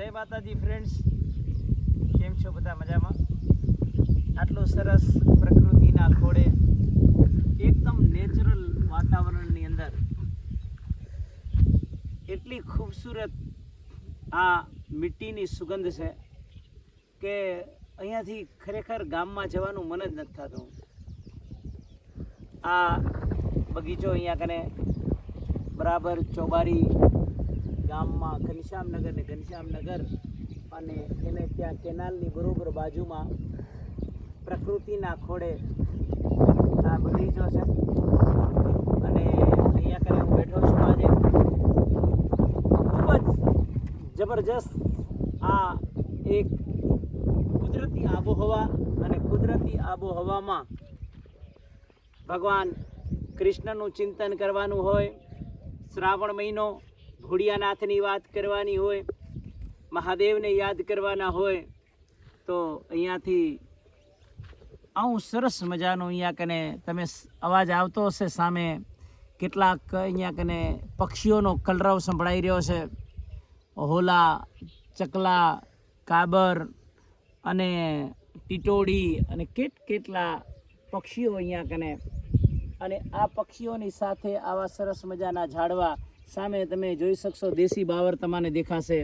જય માતાજી ફ્રેન્ડ્સ કેમ છો બધા મજામાં? આટલું સરસ પ્રકૃતિના ખોળે એકદમ નેચરલ વાતાવરણની અંદર એટલી ખૂબસૂરત આ મિટ્ટીની સુગંધ છે કે અહીંયાથી ખરેખર ગામમાં જવાનું મન જ નથી થતું. આ બગીચો અહીંયા કને બરાબર ચોબારી ગામમાં ઘનશ્યામનગર ને ઘનશ્યામનગર અને એને ત્યાં કેનાલની બરોબર બાજુમાં પ્રકૃતિના ખોળે આ બગીચો છે. અને અહીંયા કને હું બેઠો છું આજે. ખૂબ જ જબરજસ્ત આ એક કુદરતી આબોહવા અને કુદરતી આબોહવામાં ભગવાન કૃષ્ણનું ચિંતન કરવાનું હોય. શ્રાવણ મહિનો ભોળિયાનાથની વાત કરવાની હોય, મહાદેવને યાદ કરવાના હોય, તો અહીંયાથી આવું સરસ મજાનું અહીંયા કને તમે અવાજ આવતો હશે સામે. કેટલાક અહીંયા કને પક્ષીઓનો કલરવ સંભળાઈ રહ્યો છે. હોલા, ચકલા, કાબર અને ટીટોડી અને કેટ કેટલા પક્ષીઓ અહીંયા કને. અને આ પક્ષીઓની સાથે આવા સરસ મજાના ઝાડવા સામે તમે જોઈ શકશો, દેશી બાવર તમને દેખાશે.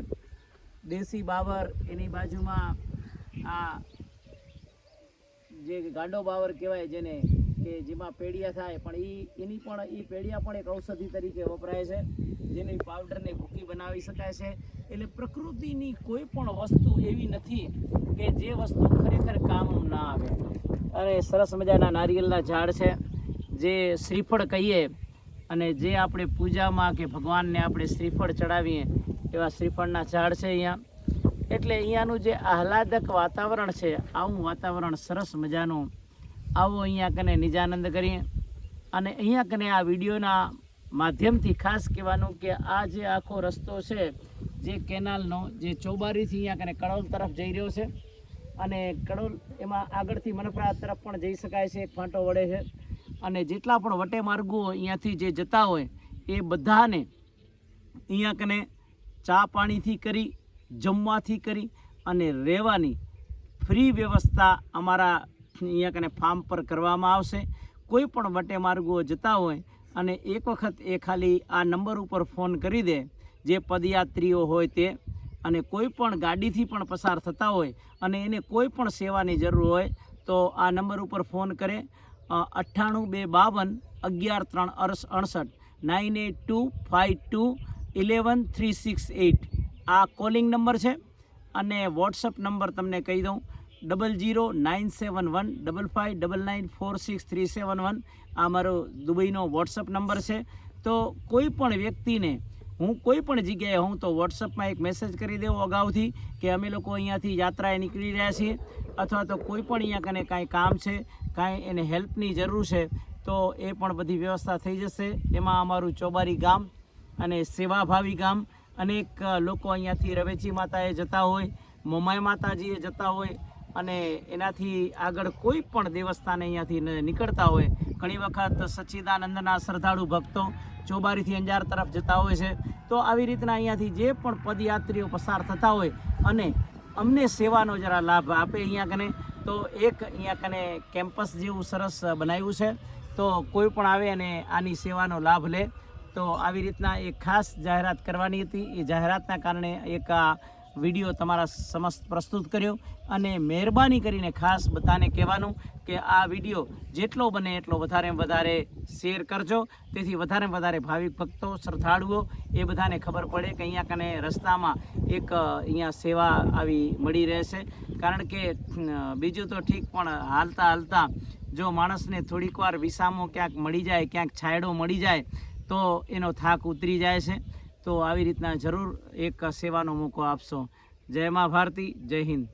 દેશી બાવર એની બાજુમાં આ જે ગાંડો બાવર કહેવાય જેને, કે જેમાં પેડિયા થાય, પણ એ એની પણ એ પેડિયા પણ એક ઔષધિ તરીકે વપરાય છે, જેની પાવડરને ભૂકી બનાવી શકાય છે. એટલે પ્રકૃતિની કોઈ પણ વસ્તુ એવી નથી કે જે વસ્તુ ખરેખર કામ ના આવે. અને સરસ મજાના નારિયેળના ઝાડ છે, જે શ્રીફળ કહીએ અને જે આપણે પૂજામાં કે ભગવાનને આપણે શ્રીફળ ચડાવીએ, એવા શ્રીફળના ઝાડ છે અહીંયા. એટલે અહીંયાનું જે આહલાદક વાતાવરણ છે, આવું વાતાવરણ સરસ મજાનું. આવો અહીંયા કને નિજાનંદ કરીએ. અને અહીંયા કને આ વિડીયોના માધ્યમથી ખાસ કહેવાનું કે આ જે આખો રસ્તો છે, જે કેનાલનો, જે ચોબારીથી અહીંયા કને કડોલ તરફ જઈ રહ્યો છે. અને કડોલ એમાં આગળથી મનપરા તરફ પણ જઈ શકાય છે, એક ફાંટો વળે છે. અને જેટલા પણ વટે માર્ગો અહીંયાથી જે જતા હોય, એ બધાને અહીંયા કને ચા પાણીથી કરી, જમવાથી કરી અને રહેવાની ફ્રી વ્યવસ્થા અમારા અહીંયા કને ફાર્મ પર કરવામાં આવશે. કોઈ પણ વટે માર્ગો જતા હોય અને એક વખત એ ખાલી આ નંબર ઉપર ફોન કરી દે, જે પદયાત્રીઓ હોય તે, અને કોઈ પણ ગાડીથી પણ પસાર થતા હોય અને એને કોઈ પણ સેવાની જરૂર હોય, તો આ નંબર ઉપર ફોન કરે અઠ્ઠાણું બે બાવન, અગિયાર ત્રણ અડસ અડસઠ, nine eight two, five two, eleven three six eight. આ કોલિંગ નંબર છે અને વોટ્સઅપ નંબર તમને કહી દઉં. Double zero nine seven one, double five, double nine, four six, three seven one. આ મારો દુબઈનો વોટ્સઅપ નંબર છે. તો કોઈ પણ વ્યક્તિને હું કોઈ પણ જગ્યાએ હું તો વોટ્સઅપમાં એક મેસેજ કરી દેવો અગાઉથી કે અમે લોકો અહીંયાથી યાત્રાએ નીકળી રહ્યા છીએ, અથવા તો કોઈ પણ અહીંયા કને કાંઈ કામ છે, કાંઈ એને હેલ્પની જરૂર છે, તો એ પણ બધી વ્યવસ્થા થઈ જશે. એમાં અમારું ચોબારી ગામ અને સેવાભાવી ગામ અનેક લોકો અહીંયાથી રવેચી માતાએ જતા હોય, મોમાઈ માતાજીએ જતા હોય અને એનાથી આગળ કોઈ પણ દેવસ્થાને અહીંયાથી નીકળતા હોય. ઘણી વખત સચ્ચિદાનંદના શ્રદ્ધાળુ ભક્તો ચોબારીથી અંજાર તરફ જતા હોય છે. તો આવી રીતના અહીંયાથી જે પણ પદયાત્રીઓ પસાર થતા હોય અને અમને સેવાનો જરા લાભ આપે અહીંયા કને, તો એક અહીંયા કને કેમ્પસ જેવું સરસ બનાવ્યું છે. તો કોઈ પણ આવે અને આની સેવાનો લાભ લે. તો આવી રીતના એક ખાસ જાહેરાત કરવાની હતી. એ જાહેરાતના કારણે એક આ વીડિયો તમારા સમસ્ત પ્રસ્તુત કર્યો અને મહેરબાની કરીને ખાસ બધાને કહેવાનું કે આ વીડિયો જેટલો બને એટલો વધારે વધારે શેર કરજો. તેથી વધારે વધારે ભાવિક ભક્તો, શ્રદ્ધાળુઓ એ બધાને ખબર પડે કે અહીંયા કને રસ્તામાં એક અહીંયા સેવા આવી મળી રહેશે. કારણ કે બીજું તો ઠીક, પણ હાલતા હાલતા જો માણસને થોડીક વાર વિસામો ક્યાંક મળી જાય, ક્યાંક છાંયડો મળી જાય, તો એનો થાક ઉતરી જાય છે. તો આવી રીતના જરૂર એક સેવાનો મોકો આપશો. જય મા ભારતી જય હિન્દ.